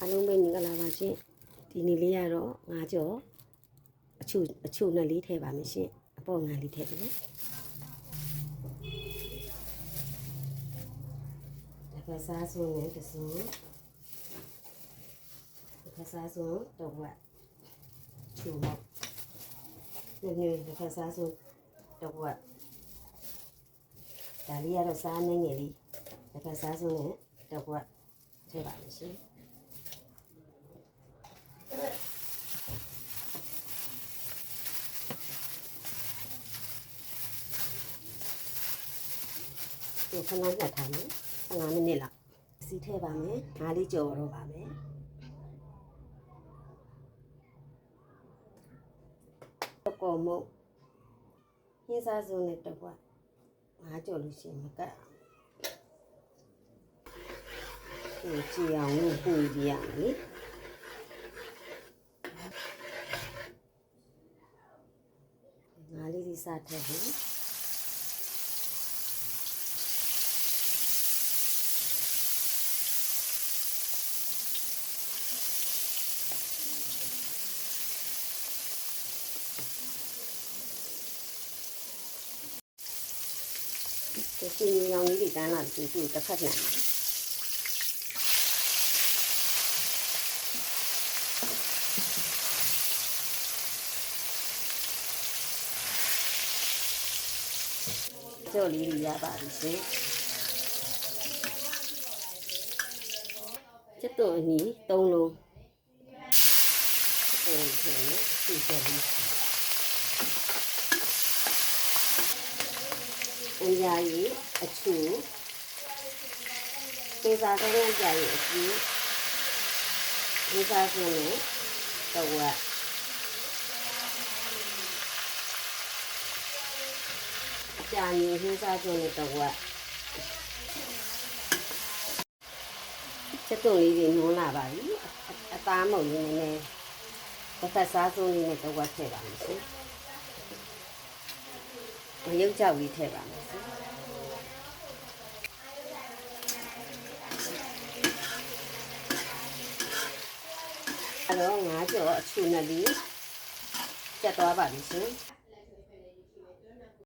အားလုံးပဲမင်္ဂလာပါရှင်ဒီနေ့လေးကတော့ငါးကြော်အချိုအချိုနဲ့လေးထည့်ပါမယ်ရှင်အပေါ်ငါလေးထည့်ပြီနော်တစ်ခါစားစုံနဲ့တစ်စုံတစ်ခါစားစုံတော့ဝက်ချိုမောက်နည်းနည်းတစ်ခါစားစုံတော့ဝက်ဒါလေးကတော့စားနေငယ်လေးတစ်ခါစားစုံနဲ့တော့ဝက်ထည့်ပါမယ်ရှင် ဒီခဏနဲ့ထားမယ်15မိနစ်လောက်စီထည့်ပါမယ်ငါးလေးကြော်တော့ပါမယ်တော့ကောမုတ်ညစားစုံနဲ့တော့ကငါးကြော်လို့ရှိရင်မကတ်အောင်ဒီကြည်အောင်လို့ပူပြရမယ်လေ ငါးလေးဒီစားထည့်ပြီဒီစီနီရောင်လေးတွေတန်းလာပြီသူ့တစ်ဖ က်နိုင်ကြော်လေးတွေရပါပြီရှင်ကျက်တော့အနီ၃လုံးဟိုဆိုရင်ဒီကြော်လေးအင်ဂျာရီအချူပေစာကလေးအကြာရီအချူဒီစားစုံနဲ့တော့ က်အကြာရီဟင်းစားစုံနဲ့တော့ဝက်ချက်တုံလေးတွေညွှန်းလာပါပြီအအသားမုံလေးနည်းနည်းတစ်ဖက်စားစုံလေးနဲ့တော့ဝက်ထည့်ပါမယ်ရှင်မရုပ်ကြောက်လေးထည့်ပါမယ်ရှင်အဲ့တော့ငါးကြော်အချူနဲ့လီကျက်သွားပါပြီရှင်